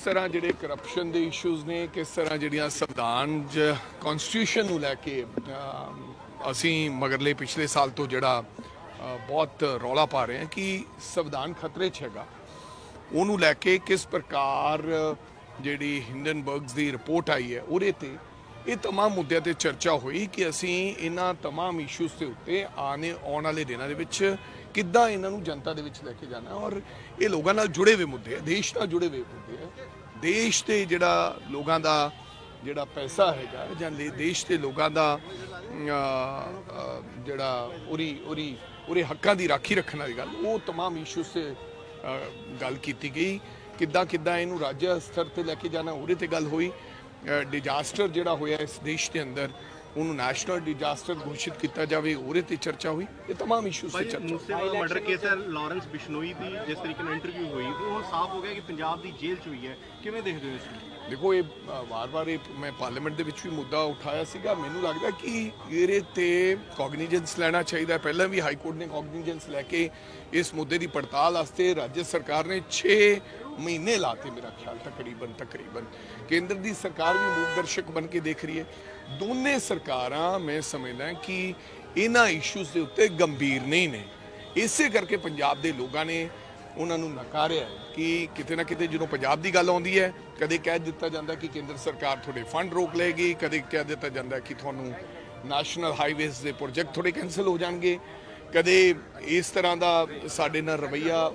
ਤਰ੍ਹਾਂ ਜਿਹੜੇ ਕਰਪਸ਼ਨ ਦੇ ਇਸ਼ੂਜ਼ ਨੇ ਕਿਸ ਤਰ੍ਹਾਂ ਜਿਹੜੀਆਂ ਸੰਵਿਧਾਨ ਜ ਕਨਸਟੀਟਿਊਸ਼ਨ ਨੂੰ ਲੈ ਕੇ ਅਮ, ਅਸੀਂ ਮਗਰਲੇ ਪਿਛਲੇ ਸਾਲ ਤੋਂ ਜਿਹੜਾ ਅ, ਬਹੁਤ ਰੌਲਾ ਪਾ ਰਹੇ ਹਾਂ ਕਿ ਸੰਵਿਧਾਨ ਖਤਰੇ 'ਚ ਹੈਗਾ ਉਹਨੂੰ ਲੈ ਕੇ ਕਿਸ ਪ੍ਰਕਾਰ ਜਿਹੜੀ ਹਿੰਡਨਬਰਗਸ ਦੀ ਰਿਪੋਰਟ ਆਈ ਹੈ ਉਹਦੇ ਤੇ ਇਹ तमाम ਮੁੱਦਿਆਂ ਤੇ ਚਰਚਾ ਹੋਈ ਕਿ ਅਸੀਂ ਇਹਨਾਂ तमाम ਇਸ਼ੂਜ਼ ਦੇ ਉੱਤੇ ਆਨੇ ਆਉਣ ਵਾਲੇ ਦਿਨਾਂ ਦੇ ਵਿੱਚ ਕਿੱਦਾਂ ਇਹਨਾਂ ਨੂੰ ਜਨਤਾ ਦੇ ਵਿੱਚ ਲੈ ਕੇ ਜਾਣਾ ਔਰ ਇਹ ਲੋਕਾਂ ਨਾਲ ਜੁੜੇ ਹੋਏ ਮੁੱਦੇ ਹੈ ਦੇਸ਼ ਨਾਲ ਜੁੜੇ ਹੋਏ ਮੁੱਦੇ ਹੈ ਦੇਸ਼ ਤੇ ਜਿਹੜਾ ਲੋਕਾਂ ਦਾ ਜਿਹੜਾ ਪੈਸਾ ਹੈਗਾ ਜਾਂ ਲੈ- ਦੇਸ਼ ਦੇ ਲੋਕਾਂ ਦਾ ਅਮ, ਅ, ਅ, ਜਿਹੜਾ ਉਰੀ ਉਰੀ ਉਰੇ ਹੱਕਾਂ ਦੀ ਰਾਖੀ ਰੱਖਣ ਵਾਲੀ ਗੱਲ ਉਹ तमाम ਇਸ਼ੂਜ਼ ਤੇ ਅ, ਗੱਲ ਕੀਤੀ ਗਈ ਕਿੱਦਾਂ ਕਿੱਦਾਂ ਇਹਨੂੰ ਰਾਜ ਸਤਰ ਤੇ ਲੈ ਕੇ ਜਾਣਾ ਉਹਦੇ ਤੇ ਗੱਲ ਹੋਈ ਡਿਜ਼ਾਸਟਰ ਜਿਹੜਾ ਹੋਇਆ ਇਸ ਦੇਸ਼ ਦੇ ਅੰਦਰ ਉਹਨੂੰ ਨੈਸ਼ਨਲ ਡਿਜ਼ਾਸਟਰ ਘੋਸ਼ਿਤ ਕੀਤਾ ਜਾਵੇ ਉਹਦੇ ਤੇ ਚਰਚਾ ਹੋਈ ਇਹ तमाम ਇਸ਼ੂਜ਼ ਤੇ ਭਾਈ ਚਰਚਾ ਮੂਸੇਵਾਲਾ ਮਰਡਰ ਕੇਸ ਹੈ ਲਾਰੈਂਸ ਬਿਸ਼ਨੋਈ ਦੀ ਜਿਸ ਤਰੀਕੇ ਨਾਲ ਇੰਟਰਵਿਊ ਹੋਈ ਉਹ ਹੁਣ ਸਾਫ਼ ਹੋ ਗਿਆ ਕਿ ਪੰਜਾਬ ਦੀ ਜੇਲ੍ਹ 'ਚ ਹੋਈ ਹੈ? ਕਿਵੇਂ ਦੇਖਦੇ ਹੋ ਇਸ ਨੂੰ? ਦੇਖੋ, ਇਹ ਵਾਰ-ਵਾਰ ਇਹ ਮੈਂ ਪਾਰਲੀਮੈਂਟ ਦੇ ਵਿੱਚ ਵੀ ਮੁੱਦਾ ਉਠਾਇਆ ਸੀਗਾ। ਮੈਨੂੰ ਲੱਗਦਾ ਕਿ ਇਹਦੇ ਤੇ ਕੌਗਨੀਜੈਂਸ ਲੈਣਾ ਚਾਹੀਦਾ ਪਹਿਲਾਂ ਵੀ ਹਾਈ ਕੋਰਟ ਨੇ ਕੌਗਨੀਜੈਂਸ ਲੈ ਕੇ ਇਸ ਮੁੱਦੇ ਦੀ ਪੜਤਾਲ ਵਾਸਤੇ ਰਾਜ ਸਰਕਾਰ ਨੇ 6 ਮਹੀਨੇ ਲਾਤੇ ਮੇਰਾ ਖਿਆਲ ਤਕਰੀਬਨ ਤਕਰੀਬਨ ਕੇਂਦਰ ਦੀ ਸਰਕਾਰ ਵੀ ਮੂਰਦਰਸ਼ਕ ਬਣ ਕੇ ਦੇਖ ਰਹੀ ਹੈ। ਦੋਨੇ ਸਰਕਾਰਾਂ ਮੈਂ ਸਮਝਦਾ ਕਿ ਇਹਨਾਂ ਇਸ਼ੂਜ਼ ਦੇ ਉੱਤੇ ਗੰਭੀਰ ਨਹੀਂ ਨੇ। ਇਸੇ ਕਰਕੇ ਪੰਜਾਬ ਦੇ ਲੋਕਾਂ ਨੇ ਉਹਨਾਂ ਨੂੰ ਨਕਾਰਿਆ ਕਿ ਕਿਤੇ ਨਾ ਕਿਤੇ ਜਦੋਂ ਪੰਜਾਬ ਦੀ ਗੱਲ ਆਉਂਦੀ ਹੈ, ਕਦੇ ਕਹਿ ਦਿੱਤਾ ਜਾਂਦਾ ਕਿ ਕੇਂਦਰ ਸਰਕਾਰ ਤੁਹਾਡੇ ਫੰਡ ਰੋਕ ਲਏਗੀ, ਕਦੇ ਕਹਿ ਦਿੱਤਾ ਜਾਂਦਾ ਕਿ ਤੁਹਾਨੂੰ ਨੈਸ਼ਨਲ ਹਾਈਵੇਜ਼ ਦੇ ਪ੍ਰੋਜੈਕਟ ਥੋੜੇ ਕੈਨਸਲ ਹੋ ਜਾਣਗੇ। ਕਦੇ ਇਸ ਤਰ੍ਹਾਂ ਦਾ ਸਾਡੇ ਨਾਲ ਰਵਈਆ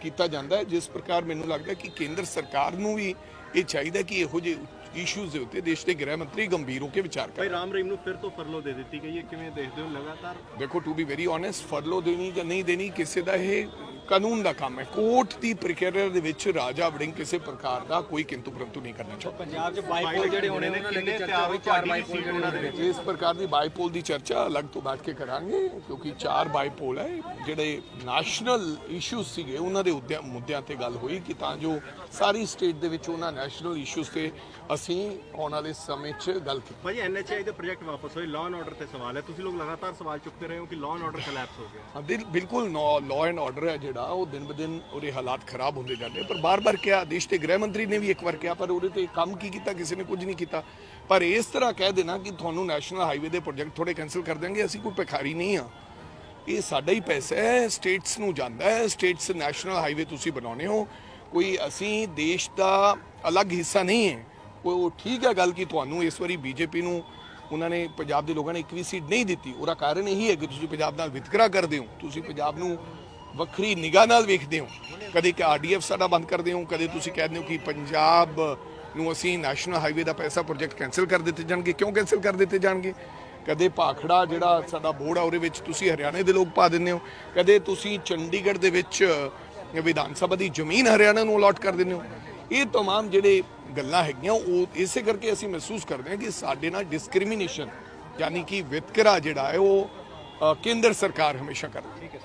ਕੀਤਾ ਜਾਂਦਾ ਜਿਸ ਪ੍ਰਕਾਰ ਮੈਨੂੰ ਲੱਗਦਾ ਕਿ ਕੇਂਦਰ ਸਰਕਾਰ ਨੂੰ ਵੀ ਇਹ ਚਾਹੀਦਾ ਕਿ ਇਹੋ ਜਿਹੇ ਇਸ਼ੂਜ਼ ਦੇ ਉੱਤੇ ਦੇਸ਼ ਦੇ ਗ੍ਰਹਿ ਮੰਤਰੀ ਗੰਭੀਰ ਹੋ ਕੇ ਵਿਚਾਰ ਕਰਨ ਭਾਈ ਰਾਮ ਰਹੀਮ ਨੂੰ ਫਿਰ ਤੋਂ ਫਰਲੋ ਦੇ ਦਿੱਤੀ ਗਈ ਹੈ। ਕਿਵੇਂ ਦੇਖਦੇ ਹੋ ਲਗਾਤਾਰ? ਦੇਖੋ to be very honest furlough ਦੇਣੀ ਜਾਂ ਨਹੀਂ ਦੇਣੀ ਕਿਸੇ ਦਾ ਇਹ ਕਾਨੂੰਨ ਦਾ ਕੰਮ ਹੈ। ਕੋਰਟ ਦੀ ਪ੍ਰਕਿਰਿਆ ਦੇ ਵਿੱਚ ਰਾਜਾ ਵੜਿੰਗ ਕਿਸੇ ਪ੍ਰਕਾਰ ਦਾ ਕੋਈ ਕਿੰਤੂ ਪਰੰਤੂ ਨਹੀਂ ਕਰਨਾ ਚਾਹੁੰਦਾ। ਪੰਜਾਬ 'ਚ ਬਾਈਪੋਲ ਜਿਹੜੇ ਹੋਣੇ ਨੇ ਉਹਨਾਂ ਨੇ ਤਿਆਰ ਹੋਈ ਚਾਰ ਬਾਈਪੋਲ ਜਿਹੜੇ ਉਹਨਾਂ ਦੇ ਵਿੱਚ? ਇਸ ਪ੍ਰਕਾਰ ਦੀ ਬਾਈਪੋਲ ਦੀ ਚਰਚਾ ਅਲੱਗ ਤੋਂ ਬੈਠ ਕੇ ਕਰਾਂਗੇ ਕਿਉਂਕਿ ਚਾਰ ਬਾਈਪੋਲ ਹੈ। ਜਿਹੜੇ ਨੈਸ਼ਨਲ ਇਸ਼ੂਜ਼ ਸੀਗੇ ਉਹਨਾਂ ਦੇ ਉੱਤੇ ਮੁੱਦਿਆਂ ਤੇ ਗੱਲ ਹੋਈ ਕਿ ਤਾਂ ਜੋ ਸਾਰੀ ਸਟੇਟ ਦੇ ਵਿੱਚ ਉਹਨਾਂ ਨੈਸ਼ਨਲ ਇਸ਼ੂਜ਼ ਤੇ ਅਸੀਂ ਆਉਣ ਵਾਲੇ ਸਮੇਂ 'ਚ ਗੱਲ ਕੀਤੀ। ਭਾਈ ਐਨਐਚਆਈ ਦੇ ਪ੍ਰੋਜੈਕਟ ਵਾਪਸ ਹੋਏ ਲਾਅ ਐਂਡ ਆਰਡਰ ਤੇ ਸਵਾਲ ਹੈ। ਤੁਸੀਂ ਲੋਕ ਲਗਾਤਾਰ ਸਵਾਲ ਚੁੱਕਦੇ ਰਹੇ ਹੋ ਕਿ ਲਾਅ ਐਂਡ ਆਰਡਰ ਕੋਲੈਪਸ ਹੋ ਗਿਆ। ਬਿਲਕੁਲ ਲਾਅ ਐਂਡ ਆਰਡਰ ਹੈ ਜਿਹੜਾ। ਉਹ ਦਿਨ ਬ ਉਹਦੇ ਹਾਲਾਤ ਖਰਾਬ ਹੁੰਦੇ ਜਾਂਦੇ ਪਰ ਬਾਰ-ਬਾਰ ਕਿਹਾ, ਦੇਸ਼ ਦੇ ਗ੍ਰਹਿ ਮੰਤਰੀ ਨੇ ਵੀ ਇੱਕ ਵਾਰ ਕਿਹਾ, ਪਰ ਉਹਦੇ ਤੇ ਕੰਮ ਕੀ ਕੀਤਾ, ਕਿਸੇ ਨੇ ਕੁਝ ਨਹੀਂ ਕੀਤਾ। ਪਰ ਇਸ ਤਰ੍ਹਾਂ ਕਹਿ ਦੇਣਾ ਕਿ ਤੁਹਾਨੂੰ ਨੈਸ਼ਨਲ ਹਾਈਵੇ ਦੇ ਪ੍ਰੋਜੈਕਟ ਥੋੜੇ ਕੈਨਸਲ ਕਰ ਦਾਂਗੇ ਅਸੀਂ ਕੋਈ ਭਿਖਾਰੀ ਨਹੀਂ ਆ। ਇਹ ਸਾਡਾ ਹੀ ਪੈਸਾ ਹੈ, ਸਟੇਟਸ ਨੂੰ ਜਾਂਦਾ ਹੈ, ਸਟੇਟਸ ਨੈਸ਼ਨਲ ਹਾਈਵੇ ਤੁਸੀਂ ਬਣਾਉਨੇ ਹੋ। ਕੋਈ ਅਸੀਂ ਦੇਸ਼ ਦਾ ਅਲੱਗ ਹਿੱਸਾ ਨਹੀਂ ਹੈ। ਉਹ ਠੀਕ ਹੈ ਗੱਲ ਕਿ ਤੁਹਾਨੂੰ ਇਸ ਵਾਰੀ ਬੀਜੇਪੀ ਨੂੰ ਉਹਨਾਂ ਨੇ ਪੰਜਾਬ ਦੇ ਲੋਕਾਂ ਨੇ ਇੱਕ ਵੀ ਸੀਟ ਨਹੀਂ ਦਿੱਤੀ। ਉਹਦਾ ਕਾਰਨ ਇਹੀ ਹੈ ਕਿ ਤੁਸੀਂ ਪੰਜਾਬ ਨਾਲ ਵਿਤਕਰਾ ਕਰਦੇ ਹੋ। ਤੁਸੀਂ ਪੰਜਾਬ ਨੂੰ ਵੱਖਰੀ ਨਿਗਾਹ ਨਾਲ ਵੇਖਦੇ ਹੋ ਕਦੇ ਕਿ ਆਰਡੀਐਫ ਸਾਡਾ ਬੰਦ ਕਰਦੇ ਹੋ ਕਦੇ ਤੁਸੀਂ ਕਹਿੰਦੇ ਹੋ ਕਿ ਪੰਜਾਬ ਨੂੰ ਅਸੀਂ ਨੈਸ਼ਨਲ ਹਾਈਵੇ ਦਾ ਪੈਸਾ ਪ੍ਰੋਜੈਕਟ ਕੈਨਸਲ ਕਰ ਦਿੱਤੇ ਜਾਣਗੇ ਕਿਉਂ ਕੈਨਸਲ ਕਰ ਦਿੱਤੇ ਜਾਣਗੇ ਕਦੇ ਭਾਖੜਾ ਜਿਹੜਾ ਸਾਡਾ ਬੋਰਡ ਆ ਉਹਦੇ ਵਿੱਚ ਤੁਸੀਂ ਹਰਿਆਣੇ ਦੇ ਲੋਕ ਪਾ ਦਿੰਦੇ ਹੋ ਕਦੇ ਤੁਸੀਂ ਚੰਡੀਗੜ੍ਹ ਦੇ ਵਿੱਚ ਵਿਧਾਨ ਸਭਾ ਦੀ ਜ਼ਮੀਨ ਹਰਿਆਣਾ ਨੂੰ ਅਲਾਟ ਕਰ ਦਿੰਦੇ ਹੋ ਇਹ तमाम ਜਿਹੜੇ ਗੱਲਾਂ ਹੈਗੀਆਂ ਉਹ ਇਸੇ ਕਰਕੇ ਅਸੀਂ ਮਹਿਸੂਸ ਕਰਦੇ ਹਾਂ ਕਿ ਸਾਡੇ ਨਾਲ ਡਿਸਕ੍ਰਿਮੀਨੇਸ਼ਨ ਯਾਨੀ ਕਿ ਵਿਤਕਰਾ ਜਿਹੜਾ ਹੈ ਉਹ ਅ, ਕੇਂਦਰ ਸਰਕਾਰ ਹਮੇਸ਼ਾ ਕਰਦੀ ਹੈ